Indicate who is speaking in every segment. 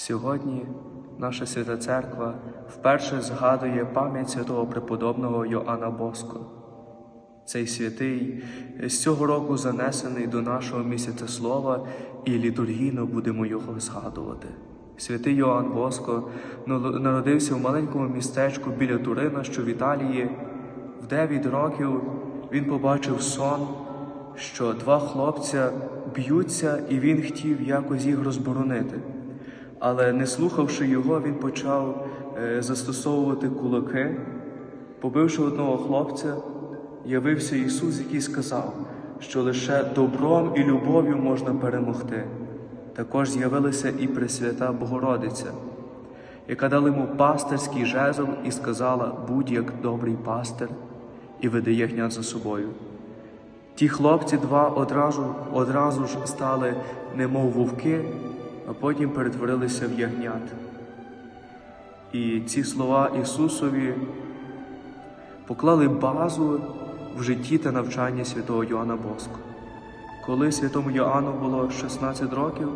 Speaker 1: Сьогодні наша свята церква вперше згадує пам'ять святого преподобного Йоанна Боско. Цей святий з цього року занесений до нашого місяця слова, і літургійно будемо його згадувати. Святий Йоанн Боско народився в маленькому містечку біля Турина, що в Італії. В 9 років він побачив сон, що два хлопця б'ються, і він хотів якось їх розборонити. Але не слухавши його, він почав е, застосовувати кулаки. Побивши одного хлопця, явився Ісус, який сказав, що лише добром і любов'ю можна перемогти. Також з'явилася і Пресвята Богородиця, яка дала йому пастирський жезл і сказала: будь як добрий пастир, і веди ягнят за собою. Ті хлопці два одразу, одразу ж стали немов вовки, а потім перетворилися в ягнят. І ці слова Ісусові поклали базу в житті та навчанні святого Йоанна Боско. Коли святому Йоанну було 16 років,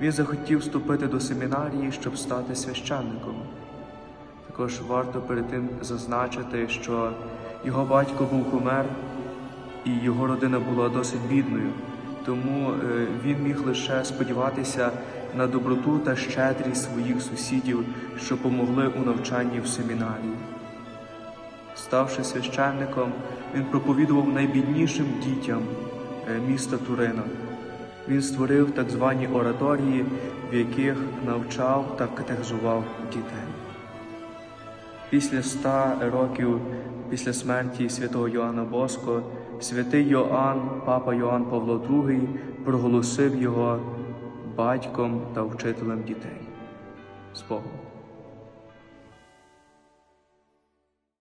Speaker 1: він захотів вступити до семінарії, щоб стати священником. Також варто перед тим зазначити, що його батько був помер, і його родина була досить бідною, тому е, він міг лише сподіватися на доброту та щедрість своїх сусідів, що помогли у навчанні в семінарії. Ставши священником, він проповідував найбіднішим дітям е, міста Турина. Він створив так звані ораторії, в яких навчав та катехизував дітей. Після ста років після смерті святого Йоанна Боско, святий Йоанн, папа Йоанн Павло II, проголосив його батьком та вчителем дітей. З Богом.